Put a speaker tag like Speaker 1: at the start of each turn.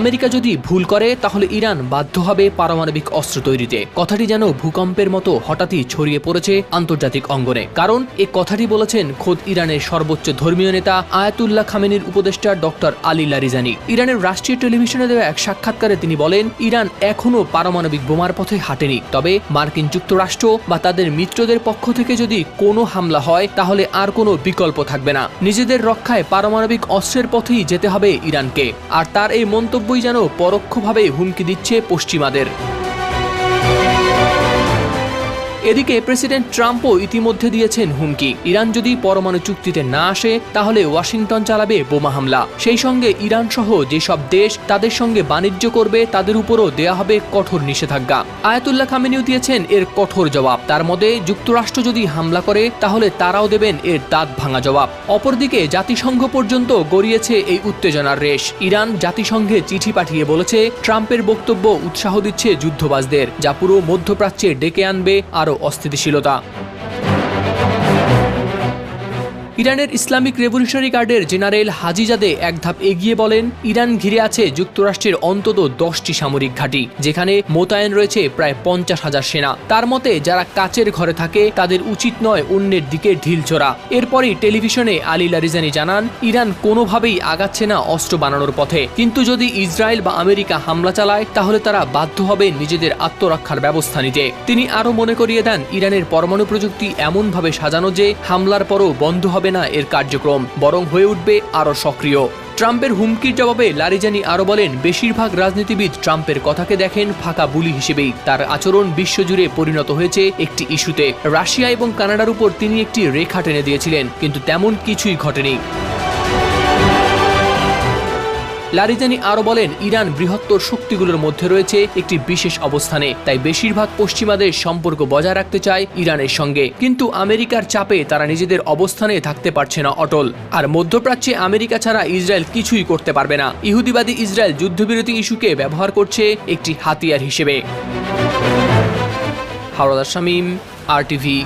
Speaker 1: America যদি ভুল করে, তাহলে ইরান বাধ্য হবে পারমাণবিক অস্ত্র তৈরিতে। কথাটি যেন ভূকম্পের মতো হঠাৎই ছড়িয়ে পড়েছে আন্তর্জাতিক অঙ্গনে। কারণ, এ কথাটি বলেছেন খোদ ইরানের সর্বোচ্চ ধর্মীয় নেতা আয়াতুল্লাহ খামেনির উপদেষ্টা ডক্টর আলী লারিজানি। ইরানের রাষ্ট্রীয় টেলিভিশনে দেওয়া এক সাক্ষাৎকারে তিনি বলেন, ইরান এখনও পারমাণবিক বোমার পথে হাঁটেনি। তবে মার্কিন যুক্তরাষ্ট্র বা তাদের মিত্রদের পক্ষ থেকে যদি কোনো হামলা হয়, তাহলে আর কোনো বিকল্প থাকবে না। নিজেদের রক্ষায় পারমাণবিক অস্ত্রের পথেই যেতে হবে ইরানকে। আর তার এই মন্তব্যই যেন পরোক্ষভাবে হুমকি দিচ্ছে পশ্চিমাদের। এদিকে প্রেসিডেন্ট ট্রাম্পও ইতিমধ্যে দিয়েছেন হুমকি। ইরান যদি পরমাণু চুক্তিতে না আসে, তাহলে ওয়াশিংটন চালাবে বোমা হামলা। সেই সঙ্গে ইরান সহ যেসব দেশ তাদের সঙ্গে বাণিজ্য করবে, তাদের উপরও দেয়া হবে কঠোর নিষেধাজ্ঞা। আয়াতুল্লাহ খামেনিও দিয়েছেন এর কঠোর জবাব। তার মতে, যুক্তরাষ্ট্র যদি হামলা করে, তাহলে তারাও দেবেন এর দাঁত ভাঙা জবাব। অপরদিকে, জাতিসংঘ পর্যন্ত গড়িয়েছে এই উত্তেজনার রেশ। ইরান জাতিসংঘে চিঠি পাঠিয়ে বলেছে, ট্রাম্পের বক্তব্য উৎসাহ দিচ্ছে যুদ্ধবাজদের, যা পুরো মধ্যপ্রাচ্যে ডেকে আনবে আরও অস্থিতিশীলতা। ইরানের ইসলামিক রেভলিউশনারি গার্ডের জেনারেল হাজিজাদে এক ধাপ এগিয়ে বলেন, ইরান ঘিরে আছে যুক্তরাষ্ট্রের অন্তত দশটি সামরিক ঘাঁটি, যেখানে মোতায়েন রয়েছে প্রায় পঞ্চাশ হাজার সেনা। তার মতে, যারা কাচের ঘরে থাকে, তাদের উচিত নয় অন্যের দিকে ঢিল ছোড়া এরপরই টেলিভিশনে আলী লারিজানি জানান, ইরান কোনোভাবেই আগাচ্ছে না অস্ত্র বানানোর পথে। কিন্তু যদি ইসরায়েল বা আমেরিকা হামলা চালায়, তাহলে তারা বাধ্য হবে নিজেদের আত্মরক্ষার ব্যবস্থা নিতে। তিনি আরও মনে করিয়ে দেন, ইরানের পরমাণু প্রযুক্তি এমনভাবে সাজানো যে, হামলার পরও বন্ধ হবে না এর কার্যক্রম, বরং হয়ে উঠবে আরও সক্রিয়। ট্রাম্পের হুমকির জবাবে লারিজানি আরও বলেন, বেশিরভাগ রাজনীতিবিদ ট্রাম্পের কথাকে দেখেন ফাঁকা বুলি হিসেবেই। তার আচরণ বিশ্বজুড়ে পরিণত হয়েছে একটি ইস্যুতে। রাশিয়া এবং কানাডার উপর তিনি একটি রেখা টেনে দিয়েছিলেন, কিন্তু তেমন কিছুই ঘটেনি। লারিজানি আরও বলেন, ইরান বৃহত্তর শক্তিগুলোর মধ্যে রয়েছে একটি বিশেষ অবস্থানে, তাই বেশিরভাগ পশ্চিমাদের সম্পর্ক বজায় রাখতে চায় ইরানের সঙ্গে। কিন্তু আমেরিকার চাপে তারা নিজেদের অবস্থানে থাকতে পারছে না অটল। আর মধ্যপ্রাচ্যে আমেরিকা ছাড়া ইসরায়েল কিছুই করতে পারবে না। ইহুদিবাদী ইসরায়েল যুদ্ধবিরতি ইস্যুকে ব্যবহার করছে একটি হাতিয়ার হিসেবে। হাওড়াদার শামীম, আর টিভি